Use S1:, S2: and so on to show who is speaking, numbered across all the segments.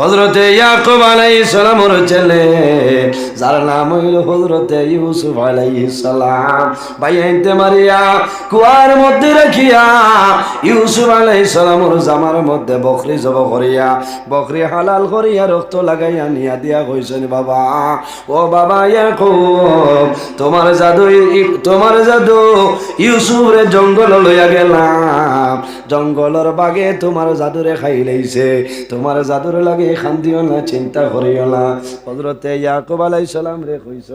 S1: হজরতে ইয়াকুব সালামের ছেলে, যার নাম হইল হজরতে ইউসুফ ভাই আইতে মারিয়া, কুয়ার মধ্যে রাখিয়া, ইউসুফ জামার মধ্যে বকরি জব করিয়া, বকরি হালাল করিয়া রক্ত লাগাইয়া নিয়া দিয়া কইছেন, বাবা, ও বাবা ইয়াকুব, তোমার জাদু তোমার জাদু ইউসুফ জঙ্গল লইয়া গেলাম। জঙ্গলের বাগে তোমার জাদুরে খাই লাইছে। তোমার জাদুর লাগে খান্দিও না, চিন্তা করিও না। হজরতে ইয়াকুব আলাই সালাম রে কইস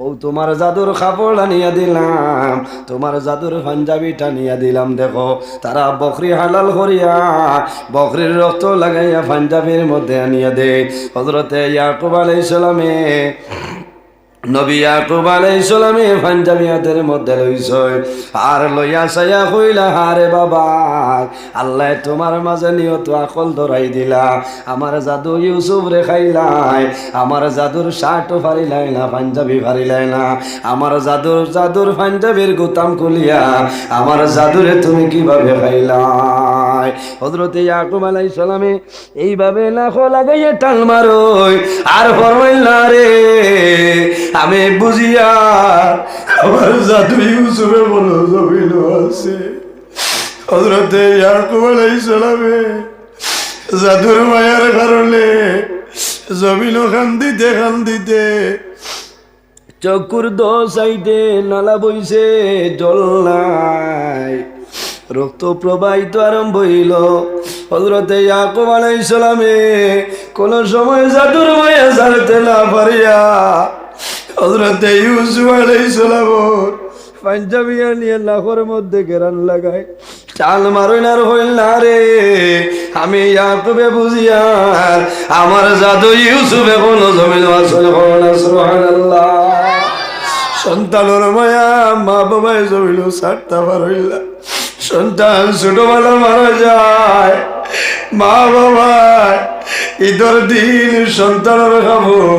S1: ও, তোমার জাদুর কাপড় আনিয়া দিলাম, তোমার জাদুর পাঞ্জাবিটা নিয়া দিলাম, দেখো। তারা বকরি হালাল করিয়া, বকরির রক্ত লাগাইয়া পাঞ্জাবির মধ্যে আনিয়া দে। হজরতে ইয়াকুব আলাই সালামে বাবা, আল্লাহ দিলা। আমার জাদু ইউসুফ রে খাইলাই, আমার জাদুর শার্টও ফারিলাই না, পাঞ্জাবি ফারিলাই না। আমার জাদুর জাদুর পাঞ্জাবির গুতাম খুলিয়া, আমার জাদুরে তুমি কীভাবে খাইলাই হজরতে ইয়াকুব আলাইহিস সালামে এইভাবে লাখো লাগাইয়া টাল মারোই আর ফরমাইলা রে, আমি বুঝিয়া আমার জাদু ইউসুফে বলো জমিন আছে হজরতে ইয়াকুব আলাইহিস সালামে জাদুর মায়ার কারণে জমিন খান দিতে খান দিতে চকুর দো সাইডে নালা বইছে, জল নাই। রক্ত প্রবাহিত আরম্ভ হইল। হজরতে ইয়াকুব আলাইহিস সালামে কোন সময় জাদুর মায়া জানতে না পারিয়া হজরতে ইউসুফ আলাইহিস সালাম পাঞ্জাবিয়া নিয়ে মধ্যে গেরান লাগায়, চাল মারইনার হইল না রে। আমি ইয়াকুবে বুঝিয়ার আমার জাদু ইউসুফে কোন জমিন আসল কোন সুবহানাল্লাহ। সন্তানের মায়া মা বাবায় জমিল সারতা পারইলা সন্তান ছোটবেলা মারা যায়, মা বাবা ঈদের দিন সন্তানের খবর।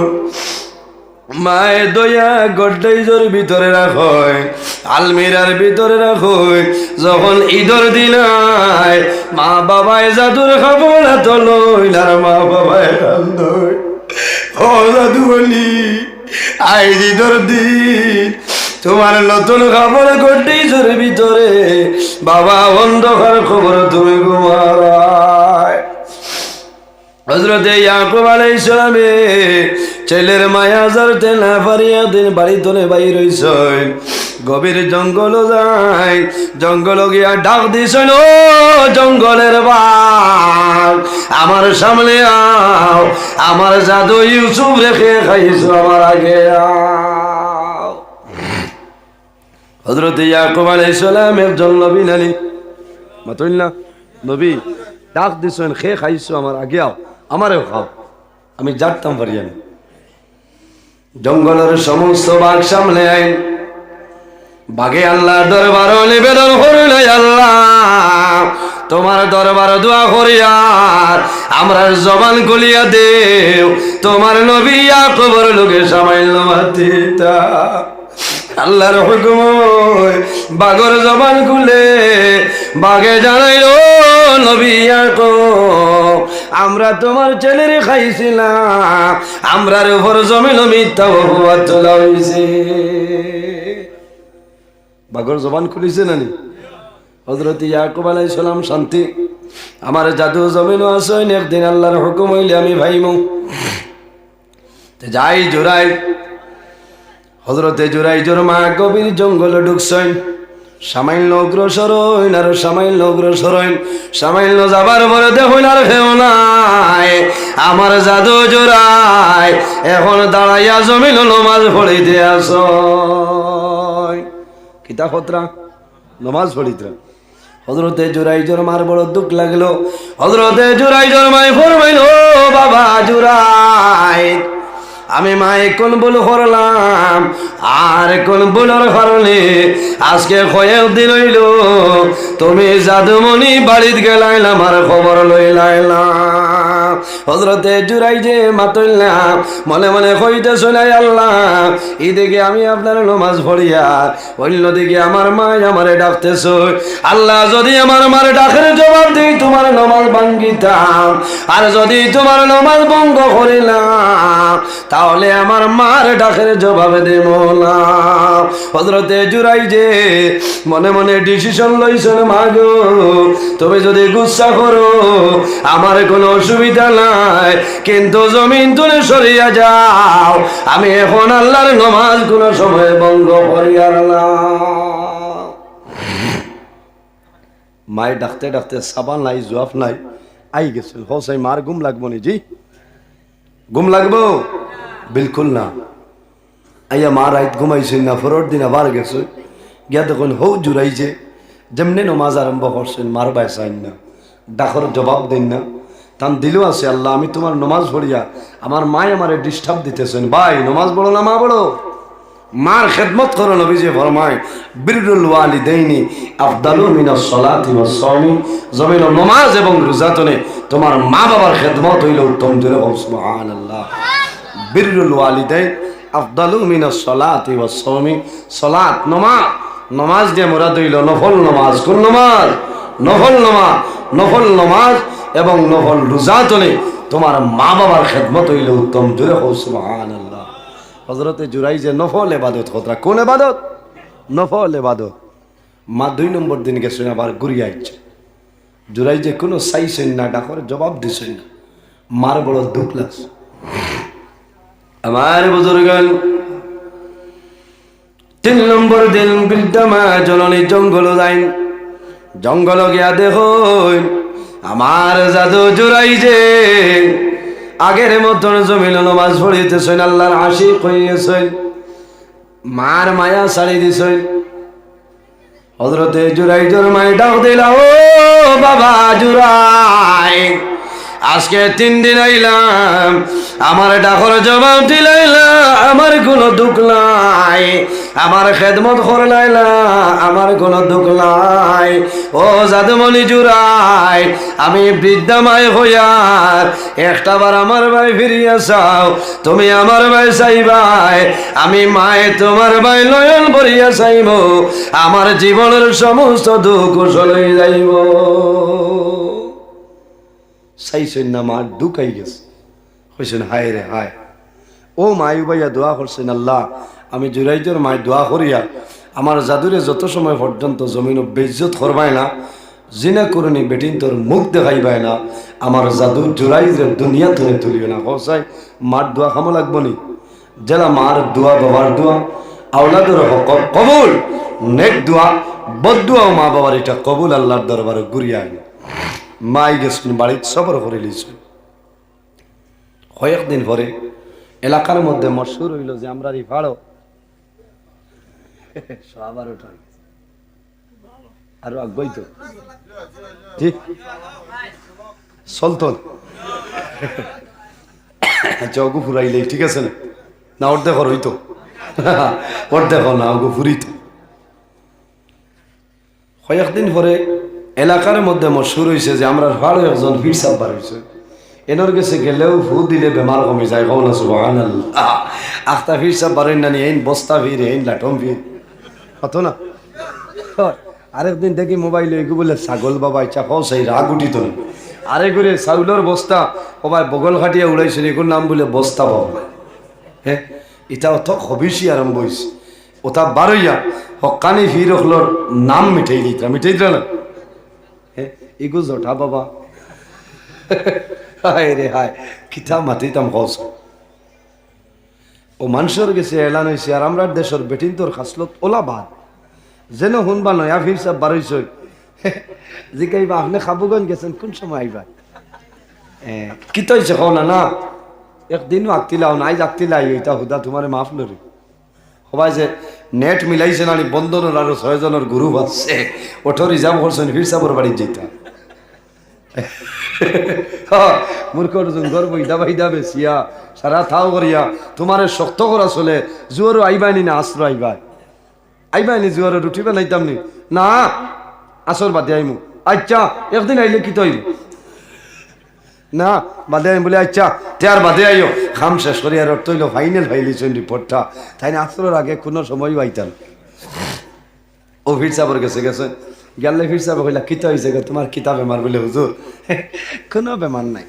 S1: মায়ে দয়া গড্ডাইজর ভিতরে রাখয় আলমিরার ভিতরে রাখয় যখন ঈদের দিন আয়, মা বাবায় জাদুর খবর এত লইলার মা বাবায় রান্ধয় ও জাদু বলি আই ঈদের দিন তোমার নতুন খবর গড্ডাইজর ভিতরে। বাবা, অন্ধকার খবর তুমি ঘুমারায়। হজরতে ইয়াকুব আলাইহিস সালামে ছেলের মায়া জারতে না পারিয়া দিন বাড়ি তোলে বাইর হইছেন গভীর জঙ্গল যায়, জঙ্গল গিয়া ডাক ও জঙ্গলের বাঘ, আমার সামনে আও, আমার জাদু ইউসুফ রেখে খাইছো আমার আগে আও। হজরত ইয়াকুব আলাইহিস সালাম একজন নবী নানি মাতুল না, নবী, ডাক দিছেন, খে খাইছো আমার, আগে আও, আমারেও খাও। আমি জানতাম পারি আমি। জঙ্গলের সমস্ত বাঘ সামলে আইন। বাঘে আল্লাহ দরবার নিবেদন করিল আল্লাহ। তোমার দরবার দোয়া করিয়ার আমরা জবান গুলিয়া দেও। তোমার নবী কবর লোকে সামাইল মাতিতা আল্লাহর হুকুম বাগর জবান খুলে বাগে জানাইল, নবী আমরা তোমার ছেলের খাইছিলাম, আমরার উপর জমিন মিথ্যা অপবাদ তোলা হয়েছে বাগর জবান খুলিছে নানি হজরত ইয়াকুব আলাই সালাম শান্তি। আমার জাদু আসেন একদিন আল্লাহর হুকুম হইলে আমি ভাইমু। যাই জোড়াই হজরতে জোড়াই জোর মা গভীর জঙ্গলে ঢুকছেন। সামান্য অগ্রসর হইন আর সামান্য অগ্রসর হইন সামান্য যাবার পরে দেখুন আর হেও নাই। আমার জাদু জোড়াই, এখন দাঁড়াইয়া জমিল নমাজ পড়িতে আস কিতা খতরা? নমাজ পড়িতে। হজরতে জোড়াই জোর মার বড় দুঃখ লাগল। হজরতে জোড়াই জোর মাই ফরমাইল বাবা জোড়াই আমি মায়ে কোন বুল করলাম? আর কোন বুলর কারণে? আজকে কয়েক দিন হইল। তুমি জাদুমণি বাড়িত গেলাইলাম, আর খবর লইলাইলাম। হজরতে জুরাই যে মাতল্লাম মনে মনে কইতে শোনাই আল্লাহ এদিকে আমি আপনার নমাজ পড়িয়া অন্যদিকে আমার মা আমারে ডাকতেছ। আল্লাহ, যদি আমার মার ডাকের জবাব দিই, তোমার নমাজ ভাঙ্গিতাম। আর যদি তোমার নমাজ ভঙ্গ করিলাম, তাহলে আমার মার ডাকের জবাব দেব না। হজরতে জুরাই যে মনে মনে ডিসিশন লইছেন মাগো তুমি যদি গুসা করো, আমার কোনো অসুবিধা নাই, কিন্তু জমিন তুলে সরিয়া যাও। আমি এখন আল্লাহর নমাজ কোনো সময় ভঙ্গ করিয়ার না মায়ে ডাকতে ডাকতে সাবান নাই, জোয়াফ নাই, আই গেছিল হোসাই মার গুম লাগবো নি? জি? গুম লাগবো? বিলকুল না। আইয়া মা রাইত ঘুমাইছে না ফরর দিন আবার গেছে। গিয়া দেখুন, হৌ জুড়াইছে যেমনি নমাজ আরম্ভ করছেন, মার বাইসাইন না। ডাকর জবাব দিন না। তান দিলেও আছে, আল্লাহ, আমি তোমার নমাজ পড়িয়া আমার মায় আমারে ডিস্টার্ব দিতেছেন। ভাই, নমাজ পড়ো না, মা পড়ো? মার খেদমত করো নবীজি ফরমায় বিরুল ওয়ালিদাইনি আফদালু মিনাস সালাতি ওয়াস সাওমি। জমিন নমাজ এবং রোজাতনে তোমার মা বাবার খেদমত হইল উত্তম বল, সুবহানাল্লাহ। বিরুল ওয়ালিদাইন আফদালু মিনাস সালাতি ওয়াস সাওমি। সালাত, নমাজ নমাজ দিয়ে মুরাদ হইল নফল নমাজ। কোন নমাজ? নফল নমাজ নফল নমাজ এবং নফল রোজাতনে তোমার মা বাবার খেদমত হইল উত্তম। জুড়ে জোরে বল সুবহানাল্লাহ। হজরতে জুরাই যে নফল এবাদত হতরা কোন এবাদত? নফল এবাদত। মা দুই নম্বর দিন গেছেন আবার ঘুরিয়ে আইছে। জুরাই যে কোনো চাইছেন না, ডাকর জবাব দিছেন না। মার বড় দুঃখ লাগছে। আমার বুজুর্গ তিন নম্বর দিন বৃদ্ধা মা জননী জঙ্গল যাইন জঙ্গল গিয়া দেখ আমার জাদু জুরাই যে আগের মতন জমিল নমাজ পড়িতেছেন, আল্লাহর হাসি কইয়েছেন মার মায়া ছাড়ি দিছেন। হজরতে জুরাই জোর মাই ডাক দিলা, ও বাবা জুরাই আজকে তিন দিন আইলাম, আমার ডাকর জবাব দিলাইলা, আমার কোনো দুঃখ নাই। আমার খেদমত করে লাইলা, আমার কোনো দুঃখ নাই। ও জাদুমণি জুরাই, আমি বৃদ্ধা মাই হইয়ার একটা বার আমার ভাই ফিরিয়া চাও তুমি আমার ভাই চাইবাই আমি মায়ে তোমার ভাই নয়ন ভরিয়া চাইব আমার জীবনের সমস্ত দুঃখ চলে যাইব। চাইছেন না, মা ঢুকাই গেছে। কইছেন, হায় রে, হায়। ও মায়ু ভাইয়া দোয়া করছেন আল্লাহ, আমি জুরাইজর মায় দোয়া করিয়া আমার জাদুরে যত সময় পর্যন্ত জমিন বেজ্জত করবাই না, জিনা করুনি বেটিন তোর মুখ দেখাইবাই না, আমার জাদু জুরাইজের দুনিয়া তুলে তুলিও না। কসাই মার দোয়া খামো লাগবো নি? জেলা মার দোয়া, বাবার দোয়া, আওলাদের হক কবুল, নেক দোয়া বদুয়া মা বাবার এটা কবুল আল্লাহর দরবারে ঘুরিয়া মাই গেছেন বাড়িতে সবর করে লিছেন কয়েকদিন পরে এলাকার মধ্যে মশুর হইল যে আমরা রিফাড়ো আবার ওঠাই আরও আগ্রহী তো। ঠিক চলতন চগু ফুরাইলে ঠিক আছে না? না রইতো ওর দেখো না, ওগু ফুরিত। কয়েকদিন পরে এলাকার মধ্যে মশুর হয়েছে যে আমরা ভালো একজন ফির সাব্বার হয়েছে এনর গেছে গেলেও ফু দিলে বেমার কমে যায় কম না সুবাহান আখতা ফির সাব্বার নানি এইন বস্তা ফির এইন লাটম ফির কত না? আরেকদিন দেখি মোবাইল এগু বলে, ছাগল বাবা, ইচ্ছা পাও সেই রাগ উঠিত না আরে করে চাউলের বস্তা, কবাই বগল খাটিয়া উড়াইছে এগুলোর নাম বলে বস্তা বাবা। হ্যাঁ এটা অত হবিষি আরম্ভ হয়েছে ওটা বারইয়া হকানি ফির হলোর নাম মিঠাই দিতরা মিঠাই দিলা না? এগু জঠা বাবা। হায় রে হায়, কিতা মাতিতাম হস ও মানুষের গেছে, এলান হয়েছে আর আমরা দেশের বেটিন তোর খাসলত ওলা বাদ। যেন শুনবা নয়া ফির সব বারইছ জিকাইবা আপনি খাবুগঞ্জ গেছেন, কোন সময় আইবা কি তো হয়েছে কও না না একদিনও আঁকতিলাও নাই আঁকতিলাই এটা হুদা তোমার মাফ লরি সবাই যে নেট মিলাইছে না বন্ধনের আর ছয়জনের গুরু আছে। ওঠো রিজার্ভ করছেন ফির সাবর বাড়ির যেটা মূর্খর জঙ্গর বইদা বাইদা বেসিয়া সারা থাও করিয়া, তোমারে শক্ত করা চলে জুয়ারও আইবানি না আশ্রয় আইবাই। আইবানি জুয়ারে উঠিবে নাইতাম নি না আসর বাদে আইমু। আচ্ছা একদিন আইলে কি তৈব না, বাদে আমি বলে আচ্ছা তে আর বাদে আইও। খাম শেষ করি আর তৈল ফাইনাল ফাইলিছেন রিপোর্টটা। তাই না আসলের আগে কোনো সময় পাইতাম ও ফির সাহেবের কাছে গেছে। গেলে ফির সাহেব কইলা, কিতা হয়েছে গো? তোমার কিতা বেমার বলে, হুজুর। কোনো বেমার নাই।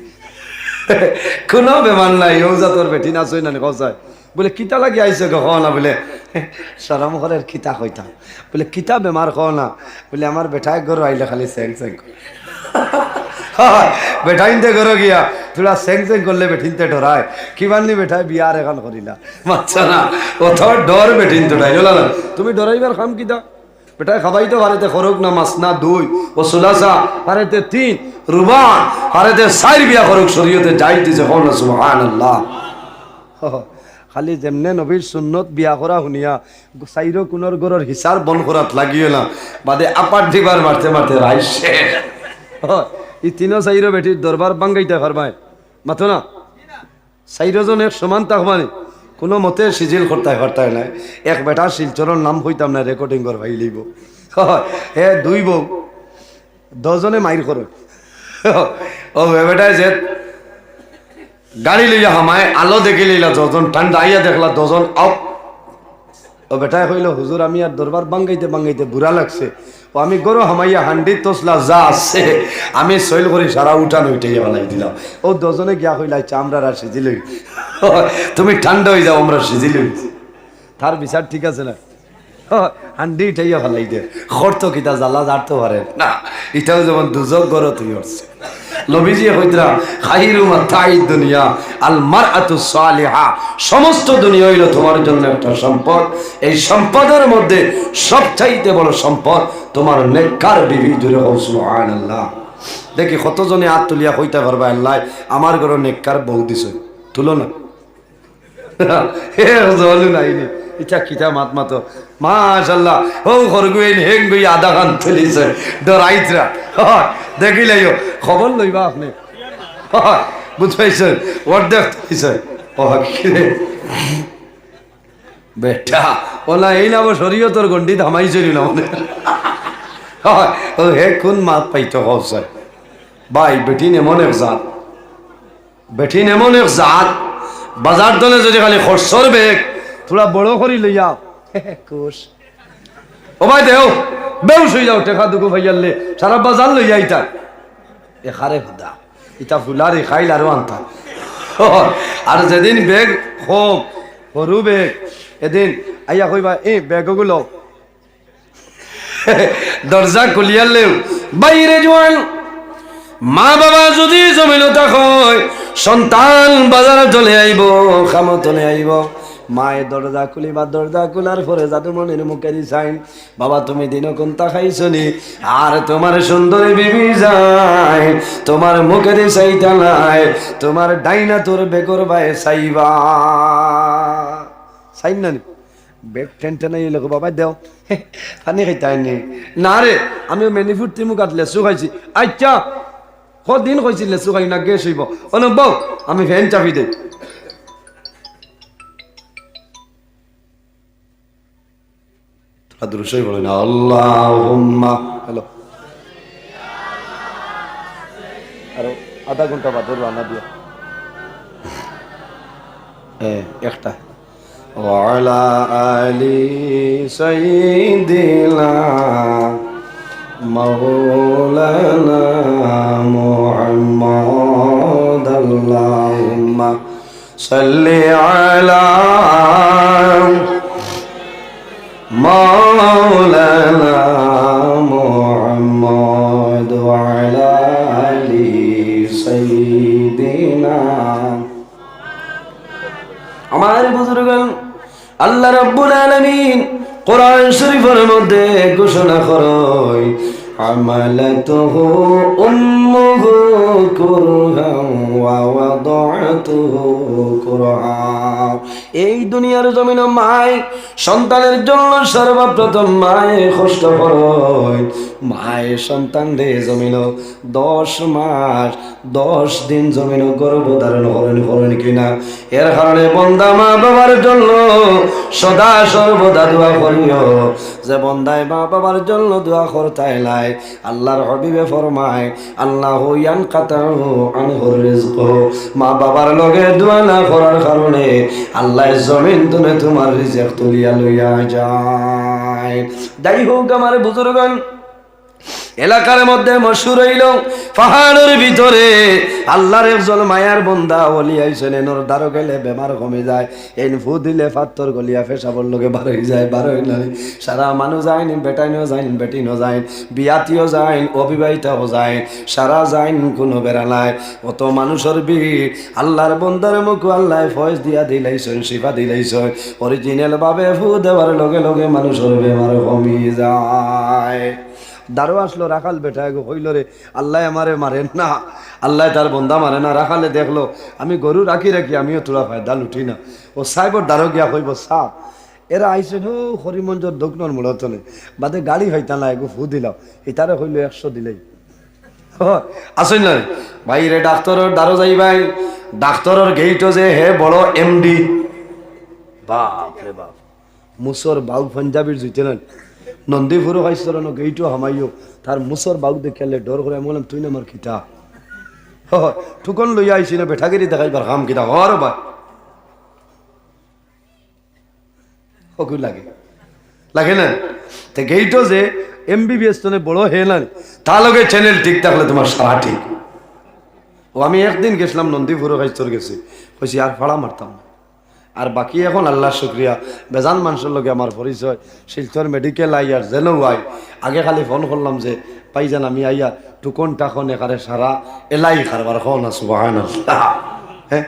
S1: কোনো বেমার নাই ও তোর বেটি না সই না কসায় বলে, কিতা লাগি আইছে গো? না। বলে সরম ঘরের কিতা কইতাম। বলে, কিতা বেমার খ না। বলে, আমার বেটায় গরু আইলে খালি স্যাং স্যাং বেঠাইনতে করো গিয়া, তোরা স্যাং স্যাং করলে বেঠিনতে ডরায়। কিমান নি বেঠাই বিয়ার এখন করিলা। মাচ্ছা না অত ডর বেঠিন তো ডাইল না তুমি ডরাইবার খাম কিতা? বেটায় খাবাই তো পারেতে খরক না মাস না দুই, ও সুলাসা পারেতে তিন রুবান পারেতে সাইর বিয়া খরক, শরীয়তে যাই দিছে হন সুবহানাল্লাহ। খালি যেমনে নবীর সুন্নত বিয়া করা শুনিয়া চাইর কোনৰ গৰৰ হিচাৰ বন কৰাত লাগিয়ে না বাদে আপাত দিবার মারতে মারতে রাইছে ই তিনো চাইর বেটির দরবার বাঙ্গাইতে পারবাই মাথো না চাইরজন এক সমান তাকবানি কোনো মতে সিজিল করতে হরতায় নাই। এক বেটা শিলচরের নাম হইতাম না রেকর্ডিং কর ভাই লিব হে দুই বউ দশজনে মাইর করে। ও বেটায় যে গাড়ি লইয়া হামায়, আলো দেখি লইলা দশজন ঠান্ডা আইয়া দেখলা দশজন আপ ও বেটায় কইল, হুজুর, আমি আর দরবার বাঙ্গাইতে বাঙ্গাইতে বুড়া লাগছে। ও আমি গরো হামাইয়া হান্ডি তোসলা যা আছে, আমি সইল করে সারা উঠান উঠে বানাই দিলাম। ও দজনে গিয়া কইলা চামড়ার আর সিজি লই। তুমি ঠান্ডা হয়ে যাও, আমরা সিজি লই। তার বিচার ঠিক আছে না? হান্ডি উঠাইয়া ফেলাই দে। খর্ত কিতা জ্বালা জারতে পারে। না এটাও যেমন দুজক গড় তুই হচ্ছে নবীজি হইতরা, খাইরু মাতাই দুনিয়া, আল মারআতু সালিহা, সমস্ত দুনিয়া হইল তোমার জন্য একটা সম্পদ। এই সম্পদের মধ্যে সবচাইতে বড় সম্পদ তোমার নেককার বিবি জুড়ে সুবহানাল্লাহ। দেখি কতজনে হাত তুলিয়া হইতে পারবা, আল্লাহ, আমার ঘরে নেককার বউ দিছে। তুলো না হে জলু নাইনি ইটা কিতা মাত মাতো। মাশাল্লাহ ও খরগুইন হেং গুই আধা খান তুলিছে ডরাইতরা। দেখিলাইও। খবর লইবা আপনি। বুঝাইছে অর্ধেক তুলিছে ও কিরে বেটা, ওলা, এই নাম শরীয়তর গন্ডি ধামাইছিল না মনে? হয় হে কোন মাত পাইতো হচ্ছে ভাই, বেটি এমন এক জাত। বেটি এমন এক জাত। বাজার দলে যদি খালি খরচর বেগ থোড়া বড় করি লইয়া কোষ ও ভাই দেও বেউস হয়ে যাও টেকা দুকু ভাইয়ালে সারা বাজার লইয়া ইটা এখারে খুদা ইটা ফুলারি খাইল আরও আনতা আর যেদিন বেগ হোক সরু বেগ এদিন আইয়া কইবা এই বেগগুলো দরজা খুলিয়ালেও বাইরে জোয়ান মা বাবা যদি জমিনতা হয় সন্তান বাজারে চলে আইব খামো চলে আইব মায়ে দরজা খুলিবা দরজা খোলার পরে জাদু মনের মুখে দিছাইন বাবা, তুমি দিন কোনটা খাইছনি? আর তোমার সুন্দরী বিবি যায়, তোমার মুখে দি নাই, তোমার ডাইনা তোর বেকর বায়ে চাইবা চাইন না নি? বেগ টেন টেন এই লোক, বাবা, দেও। পানি খাইতে আইনি। না রে আমি মেনি ফুর্তি মুখ আট লেচু খাইছি। আচ্ছা কদিন কইছি লেচু খাই না, গেছ হইব। অন আমি ফ্যান চাপি দেই তোরা দুরুসই বলে না আল্লাহ হ্যালো আরো আধা ঘন্টা বাদ রান্না দিয়ে এ, একটা وعلى آل سيدنا مولانا محمد اللهم صل على مولانا محمد وعلى آل سيدنا আমার বুজুর্গ আল্লাহ রাব্বুল আলামিন কোরআন শরীফের মধ্যে ঘোষণা করয় আমালাতুহু উম্মুহু ওয়া ওয়াদাতুহু কুরহা এই দুনিয়ার জমিন মায় সন্তানের জন্য সর্বপ্রথম মায়ে কষ্ট করয় মায়ে সন্তান রে জমিন দশ মাস, দশ দিন জমিন গর্ভ ধারণ করেন করেন কিনা? এর কারণে বন্দা মা বাবার জন্য সদা সর্বদা দোয়া করিও। যে বন্দায় মা বাবার জন্য দোয়া করতাই লাই, আল্লাহর হবিবে ফরমায়, আল্লাহ ইয়ান মা বাবার লগে দোয়া না করার কারণে আল্লাহ জমিন তুমি তোমার রিজেক তুলিয়া লইয়া যায়। যাই হোক আমার বুজুর্গন এলাকার মধ্যে মশুর হইল, পাহাড়ের ভিতরে আল্লাহর একজন মায়ার বন্দা বলি আইসেন এনর দ্বারো গেলে বেমার কমে যায়, এন ফু দিলে ফাত্তর গলিয়া ফেসাবর লোকে বার হয়ে যায়, বার হয়ে যায় সারা মানুষ যায়ন বেটাইনও যায়ন বেটিনও যায়ন বিয়াতিও যায়ন অবিবাহিতাও যায় সারা যায়ন কোনো বেড়া নাই অত মানুষের ভিড়, আল্লাহর বন্দার মুখ আল্লাহ ফয়েজ দিয়া দিলাইছেন, শিফা দিলাইছেন অরিজিনাল ভাবে ফু দেওয়ার লগে লগে মানুষের বেমার কমিয়ে যায়। দারো আসলো, রাখাল বেটা গো হইল রে। আল্লাহ আমারে মারে না। আল্লাহ তার বন্দা মারে না। রাখালে দেখল, আমি গরু রাখি রাখি আমিও তোরা ফায়দা লুটি না। ও সাইবর দারো গিয়া হইব সাপ এরা আইসে, হো, হরিমঞ্জর দক্ষিণর মূলত তলে বাদে গাড়ি হইতা না, এগো ফু দিলাম এটারে হইল একশো দিলেই। আসেন না ভাই রে, ডাক্তারের দ্বারো যাই ভাই। ডাক্তারের গেইটো যে হে বড় এমডি। বাপ রে বাপ। মুসর বাউ পাঞ্জাবির জুইতে না নন্দীপুরও খাইছিল ন গেইটো হামাইও তার মুসর বাউ দেখালে ডর করে আমি বললাম তুই না আমার খিতা ঠুকন লইয়া আইসি না বেঠাগিরি দেখাইবার কাম কিতা। হর বা লাগে। লাগে না? তে গেইটো যে এমবিবিএস তনে বড় হে না তা লগে চ্যানেল ঠিক থাকলে তোমার সারা ঠিক। ও আমি একদিন গেছিলাম নন্দীপুরও খাইস্তর গেছি। কইছি আর ফাড়া মারতাম না আর বাকি এখন আল্লাহ শুক্রিয়া। বেজান মানুষের লগে আমার পরিচয়। শিলচর মেডিকেল আই আর যেন আই। আগে খালি ফোন করলাম যে পাইজান আমি আইয়া টুকন টাকন এখারে সারা এলাই খারবার খন হ্যাঁ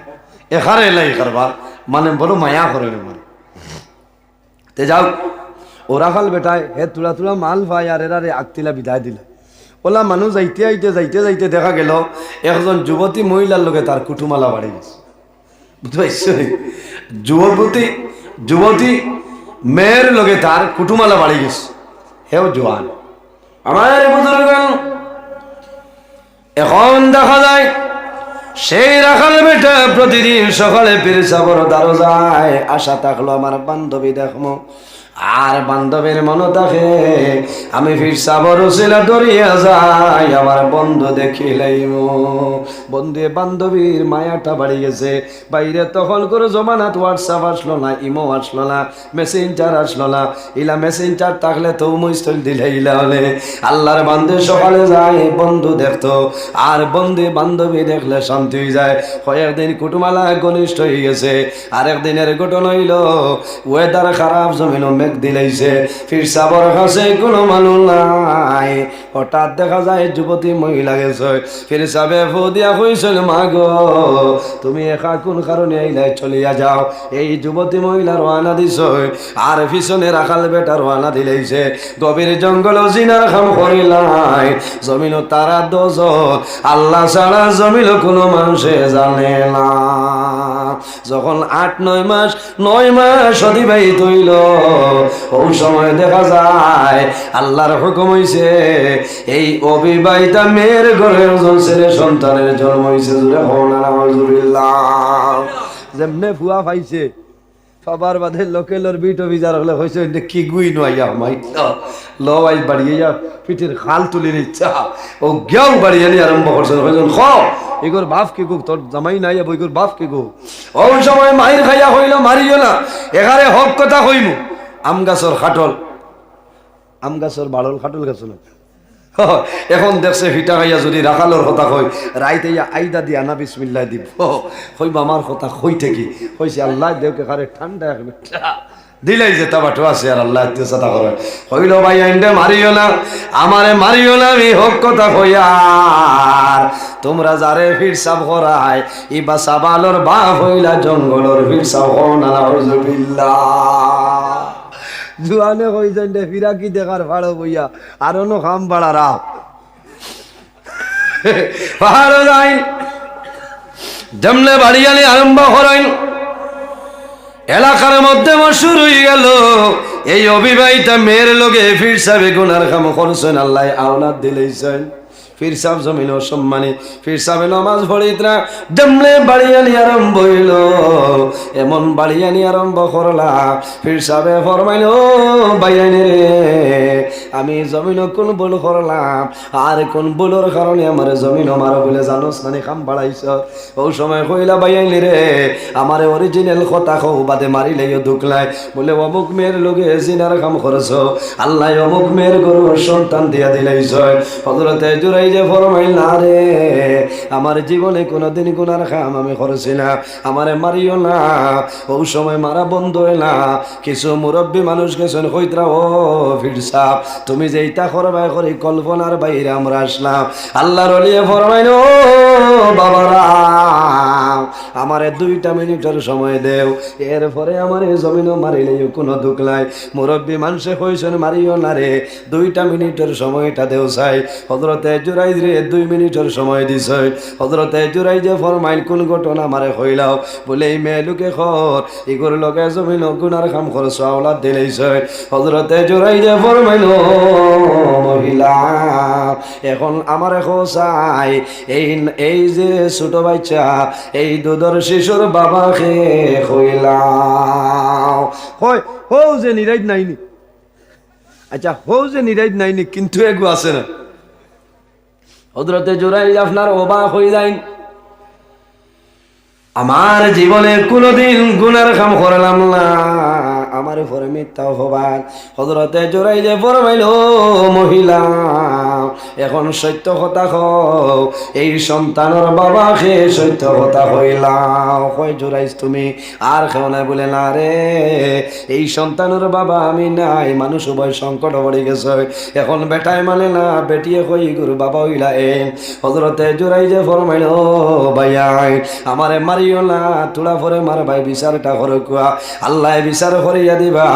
S1: এখারে এলাই খারবার মানে বড় মায়া করে মানে। তে যাও। ওরা খাল বেটায়, হে তুলা তুলা মাল ভাই, আর এরারে আগতিলা বিদায় দিলে। ওলা মানুষ যাইতে আইতে, যাইতে যাইতে দেখা গেল, একজন যুবতী মহিলার লোকে তার কুটুমালা বাড়ি গেছে। বুঝতে পারছ যুবতী যুবতী, মেয়ের লগে তার কুটুমালা বাড়ি গেছে। হেও জোয়ান। আমার এখন দেখা যায়, সেই রাখাল বেটা প্রতিদিন সকালে পীর সাবর দারো যায় আশা থাকল। আমার বান্ধবী দেখমো আর বান্ধবীর মনে থাকে আমি ফির সাবর ছিলা দরিয়া যাই, আমার বন্ধু দেখিলাইম বন্ধু বান্ধবীর মায়াটা বাড়ি গেছে। বাইরে তখন করে জমানাত হোয়াটসঅ্যাপ আসলো না, ইমো আসলো না, মেসেঞ্জার আসলো না। ইলা মেসেঞ্জার থাকলে তো মুস্তল দিলে ইলা হলে আল্লাহর বান্ধে সকালে যায়, বন্ধু দেখতো। আর বন্ধু বান্ধবী দেখলে শান্তি হয়ে যায়। কয়েকদিন কুটুমালা ঘনিষ্ঠ হয়ে গেছে। আরেকদিনের ঘটনা হইল ওয়েদার খারাপ জমিন মেঘ দিলাইছে ফির সাবর কাছে কোনো মানুষ নাই। হঠাৎ দেখা যায় যুবতী মহিলা গেছে, ফির সাবে ফু দিয়া কইছিল মা গো, তুমি একা কোন কারণে আইলাই চলিয়া যাও? এই যুবতী মহিলা রওনা দিছ, আর পিছনে রাখাল বেটা রওনা দিলাইছে গভীর জঙ্গল জিনার খাম করিলাই জমিন তারা দোজ, আল্লাহ ছাড়া জমিল কোনো মানুষে জানে না যখন আট, নয় মাস নয় মাস অতিবাহিত হইল, ওই সময় দেখা যায় আল্লাহর হুকুম হইছে, এই অবিবাহিতা মেয়ের ঘরের একজন ছেলে সন্তানের জন্ম হইছে, জুড়ে যেমনে ফুয়া পাইছে সবার বাদে লোকেলর বিট অভিযার হলে হয়েছে কি গুই নয়া মাই, ল বাড়িয়ে যা, পিঠের খাল তুলে নিচ্ছা ও গেও বাড়িয়ে নিয়ে আরম্ভ করছে হয়েছেন খ এগোর বাপ কে গো, তোর জামাই নাই বইগোর বাপ কে গো? ওই সময় মাইর খাইয়া হইল, মারিও না। এখানে হক কথা হইমু আম গাছর খাটল। আম গাছর বাড়ল, খাটল গাছ না। এখন দেখছে ফিটা খাইয়া যদি রাখালোর কথা কই রাইতে আইদা দিয়া না বিসমিল্লাহ দিব। হইব আমার কথা কই থেকে কইছে, আল্লাহ দেওকে খারে ঠান্ডা। দিলাই যে তাবাটো আছে আর আল্লাহ চেষ্টা করে। হইল ভাই, আইনটা মারিও না, আমারে মারিও না, আমি হক কথা কইয়ার তোমরা যারে ফির সাব করায় ইবা সাবালর বাপ হইলা জঙ্গলর ফির সাব না জুয়ানে কইছেন দে ফিরা কি দেখার ভাড়ো বইয়া, আর অন্য খাম বাড়া রাও পাহাড় যাই জমলে বাড়িয়ালি আরম্ভ করেন এলাকার মধ্যে মশুর হয়ে গেল। এই অবিবাহিতা মেয়ের লোকে ফির সাবে গুনার কাম করছেন আল্লাহ আওনার দিলেইছেন। ফির সাহেব জমিন সম্মানী, ফির সাহেব নমাজ পড়িতরা জমলে বাড়িয়ানি আরম্ভ হইল, এমন বাড়িয়ানি আরম্ভ করলা। ফির সাহেব ফরমাইল বাইয়ানি রে, আমি জমিন কোন ভুল করলাম? আর কোন ভুলের কারণে আমার জমিন আমার বলে জানোস নানি খাম বাড়াইছ? ও সময় কইলা বাইয়াইলি রে, আমার অরিজিনাল কথা খৌ বাদে মারিলে ঢুকলাই। বলে, অমুক মেয়ের লোকে জিনার কাম করছ, আল্লাহ অমুক মেয়ের গরু সন্তান দিয়া দিলাইছ। হজরতে জুড়াই যে ফরমাইল, না রে, আমার জীবনে কোনোদিন গুনার খাম আমি করছি না। আমারে মারিও না, ও সময় মারা বন্ধ না। কিছু মুরব্বী মানুষ গেছেন, কইতরা, ও ফিরসা তুমি যে ইটা করবাই করি কল্পনার বাইরে আমরা আসলাম। আল্লাহর অলিয়ে ফরমাইল বাবারা আমারে দুইটা মিনিটের সময় দেও। এরপরে আমার জমিনও মারিলে কোনো দুঃখ নাই। মুরব্বী মানুষে কইছেন, মারিও না রে, দুইটা মিনিটের সময়টা দেও চাই। হজরতে জুরাই রে, দুই মিনিটের সময় দিছ হজরতে জুরাই যে ফরমাইল কোন ঘটনা মারে হইলাও? বলে, এই মেয়ে লোকে খর, ইগোর লগে জমিন গুনার কাম খরচ আওলাদ দিলেইছ হজরতে জুরাই যে ফরমাইল মহিলা, এখন আমার চাই এই এই যে ছোট বাচ্চা, এই দুধর শিশুর বাবাকে হইলাও হয় হও যে নিরাইত নাইনি। আচ্ছা হও যে নিরাইত নাইনি কিন্তু এগু আছে না। হজরতে জোরাই আপনার হয়ে যায় আমার জীবনে কোনোদিন গুনার কাম করলাম না। আমার উপরে মিথ্যা হবার হজরতে জোরাই যে ফরমাইল মহিলা এখন সত্য কথা কও, এই সন্তানের বাবাকে সত্য কথা হইলাম কই জোরাইস তুমি, আর কেউ নাই বলে না রে। এই সন্তানের বাবা আমি নাই, মানুষ উভয় সংকট পড়ে গেছে। এখন বেটাই মানে না, বেটিয়ে কই গুরু বাবা হইলা এ। হজরতে জোরাই যে ফরমাইল, ভাইয়াই, আমারে মারিও না, তোলা পরে মার ভাই বিচারটা করে কুয়া। আল্লাহ বিচার করিয়া দিবা।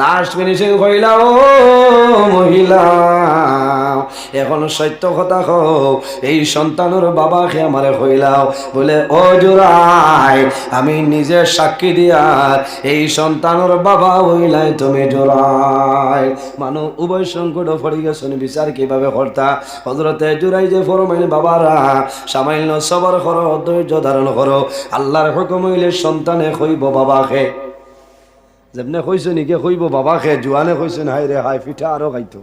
S1: লাস্ট ফিনিশিং কইলা ও মহিলা এখন সত্য কথা কও, এই সন্তানের বাবাকে আমারে কইলাও বলে, ও জোড়াই আমি নিজে সাক্ষী দিয়ার, এই সন্তানের বাবা হইলাই তুমি জোড়াই মানু, উভয় সংকট পড়ে গেছেন, বিচার কীভাবে কর্তা? হজরতে জোড়াই যে ফরমাইল, বাবারা, সামান্য সবর করো, ধৈর্য ধারণ করো। আল্লাহর হুকুম হইলে সন্তানে কইব বাবাকে। যেমনে কইছো নিকে কইব বাবাকে, জুয়ানে কইছেন হাই রে হাই পিঠা আরও খাইতো।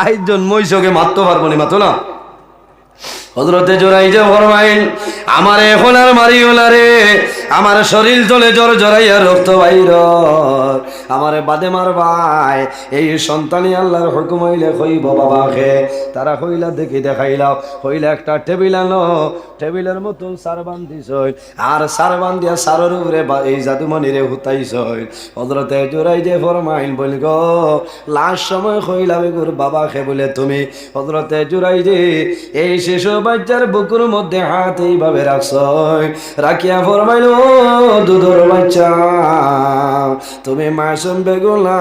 S1: আই জন্মইছকে মারতে পারব নি, মাতো না। হজরতে জোরাই যে ফরমাইল, আমার এখন আর মারিও না রে, আমার শরীর চলে জ্বর জড়াইয়া রক্ত বাইর আমার বাদে মার ভাই এই সন্তানি আল্লাহর হুকুম হইলে কইব বাবাকে। তারা কইলা দেখি দেখাইলাও, হইলে একটা টেবিল আনো। টেবিলের মতন সার বান্ধিস আর সার বান্ধিয়া সারের উপরে এই জাদুমণিরে হুতাইছ হজরতে জোরাই যে ফরমাইল বল গো লাস্ট সময় কইলাম এগুর বাবাকে বলে তুমি হজরতে জোরাই যে এই শিশু বাচ্চার বুকুর মধ্যে হাত এইভাবে রাখছ রাখিয়া ফরমাইল দুধর বাচ্চা তুমি মাসুম বেগুলা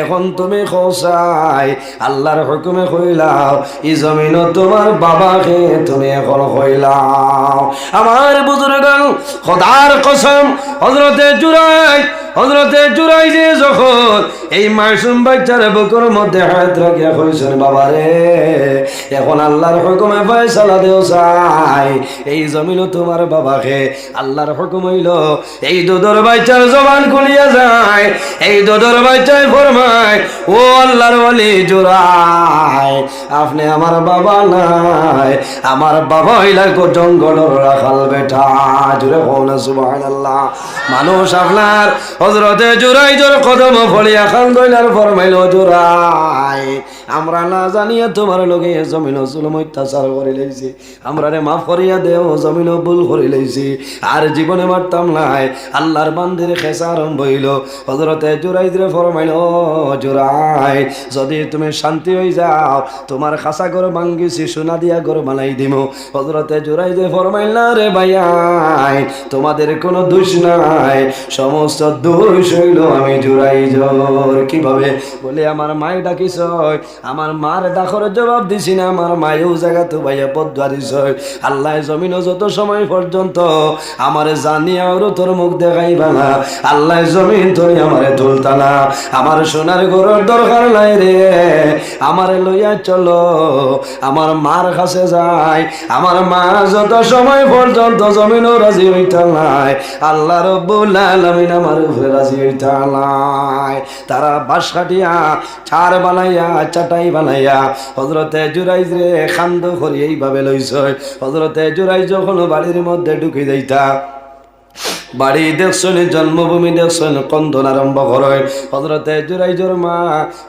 S1: এখন তুমি খোসাই। আল্লাহর হুকুমে কইলাও ই জমিন তোমার বাবাকে তুমি এখন কইলাও আমার বুজুর্গ খোদার কসম হজরতে জুরাই হজরতে জুরাই যে যখন এই মাসুম বাচ্চার বুকুর মধ্যে হাত রাখিয়া কইছেন, বাবারে, এখন আল্লাহর হুকুমে ফয়সালা দেও চাই। এই জমিন তোমার বাবাকে আল্লাহর হুকুম হইল, এই দুধর বাচ্চার জবান খুলিয়া যায়, এই দোদর বাচ্চায় ফরমায়, ও আল্লাহর ওলি জোড়ায়, আপনি আমার বাবা নাই, আমার বাবা হইলা কো জঙ্গলর রাখাল বেটা জুড়ে হও সুবাহ সুবহানাল্লাহ। মানুষ আপনার হজরতে জোড়াই জোর কদম ফলিয়া খান দইলার ফরমাইল জোড়াই আমরা না জানিয়া তোমার লগে জমিন জুলুম অত্যাচার করে লাইছি। আমরা রে মাফ করিয়া দেও, জমিন ভুল করে লাইছি। আর জীবনে মারতাম নাই, আল্লাহর বান্দির খেসা আরম্ভ হইল। হজরতে জোড়াই দিলে ফরমাইল ও জোড়াই যদি তুমি শান্তি হয়ে যাও, তোমার খাসা ঘর ভাঙ্গিছি, সোনা দিয়া ঘর বানাই দিম। হজরতে জোড়াই যে ফরমাইল, না রে ভাইয়াই, তোমাদের কোনো দোষ নাই। সমস্ত দোষ হইল আমি জোড়াই জোর কীভাবে? বলে, আমার মায় ডাকিস আমার মার ডাকর জবাব দিছি না, আমার মায়েও জায়গা তো ভাইয়া বদুয়া দিছ। আল্লাহ জমিন যত সময় পর্যন্ত আমারে জানিয়া ওর তোর মুখ দেখাইবা না, আল্লাহ জমিন তুই আমারে তুলতা না। আমার সোনার গরুর দরকার নাই রে, আমারে লইয়া চলো, আমার মার কাছে যাই। আমার মা যত সময় পর্যন্ত জমিনও রাজি হইতা নাই, আল্লাহ রব্বুল আলামিন আমার উপরে রাজি হইতা নাই। তারা বাস কাটিয়া, ছাড় বানাইয়া চাটাই বানাইয়া হজরতে জুরাইজ রে খান্দ করি এইভাবে লইছ হজরতে জুরাই যখন বাড়ির মধ্যে ঢুকে যাইতা, বাড়ি দেখছেন জন্মভূমি দেখছেন কন্দন আরম্ভ করে হজরতে জোরাই জোর মা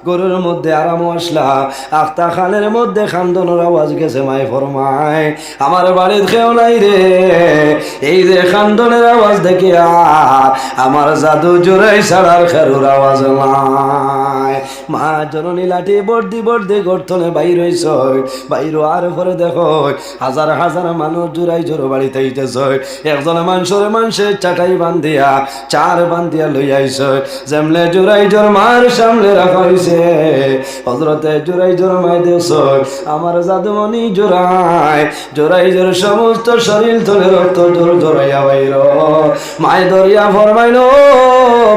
S1: গরুর মধ্যে আরাম আসলা আখতা খানের মধ্যে খান্দনের আওয়াজ গেছে মাই ফরমায়, আমার বাড়ির কেউ নাই রে, এই যে খান্দনের আওয়াজ দেখে আর আমার জাদু জোরাই ছাড়ার খেরুর আওয়াজ নাই। মা জননী লাঠি বর্দি বর্দি গর্তনে বাইর হইছ বাইর আর পরে দেখো হাজার হাজার মানুষ জোরাই জোর বাড়িতে হইতেছ একজন মানুষের মানুষের চাটাই বান্ধিয়া, চার বান্ধিয়া লই আইস যেমলে জোরাই জোর মার সামনে রাখা হইছে। হজরতে জোরাই জোর মাই দেশ আমার জাদুমণি জোরাই জোরাই জোর সমস্ত শরীর তোলে রক্ত জোর জোরাইয়া বাইর। মায় দরিয়া ফরমাইল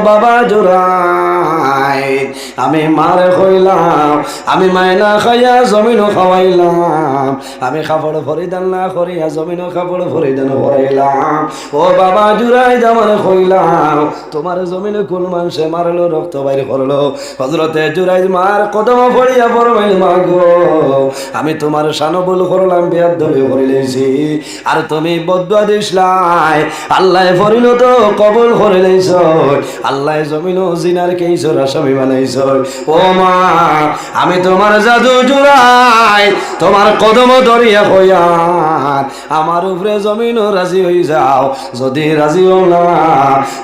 S1: বাবা জোরাই আমি মারে কইলাম আমি মায়না খাইয়া জমিনও খাওয়াইলাম, আমি খাপড় ফরিদান না করিয়া জমিনও খাপড় ফরিদান করাইলাম। ও বাবা জুরাই জামানে কইলাম তোমার জমিনে কোন মানুষে মারলো, রক্ত বাইর করল? হজরতে জুরাই মার কদম ফড়িয়া পড়বাইল মা গো, আমি তোমার সানবুল করলাম বিয়ার দবে করিলেছি। আর তুমি বদুয়া দিসলাই আল্লাহ পরিণত কবুল করে আল্লাহ জমিন জিনার কেইছর আসামি বানাইছ। ও মা আমি তোমার জাদু জুড়াই তোমার কদম ধরিয়া হইয়ার আমার উপরে জমিন রাজি হই যাও। যদি রাজি হও না,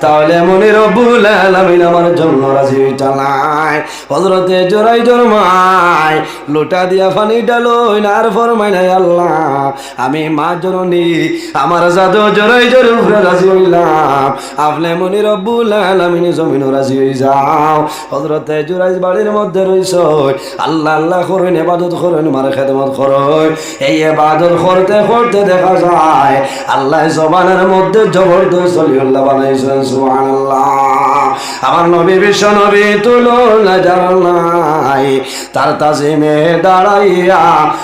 S1: তাহলে মনে রব্বুল আলামিন আমার জন্য রাজি হইতা নাই। হজরতে জোরাই জরমাই লোটা দিয়া পানি ডালই নার ফরমাই নাই আল্লাহ, আমি মা জননী, আমার জাদু জোরাই জোর উপরে রাজি হইলাম। আপনি মনি রব্বুল আলামিন জমিন রাজি হই যাও। হজরতে জোরাই বাড়ির মধ্যে রইছ, আল্লাহ আল্লাহ করেন এবাদত করেন, মার খেদমত করেন। এই এবাদত করতে করতে দেখা যায়। আল্লাহ জবানের মধ্যে জবরদস্ত বানাইছেন, সুবহানাল্লাহ। আমার নবী বিশ্ব নবী তুলনা নাই। তার তাজিমে দাঁড়াইয়া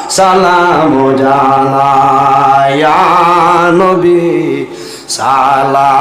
S1: সালাম জানাইয়া নবী সালাম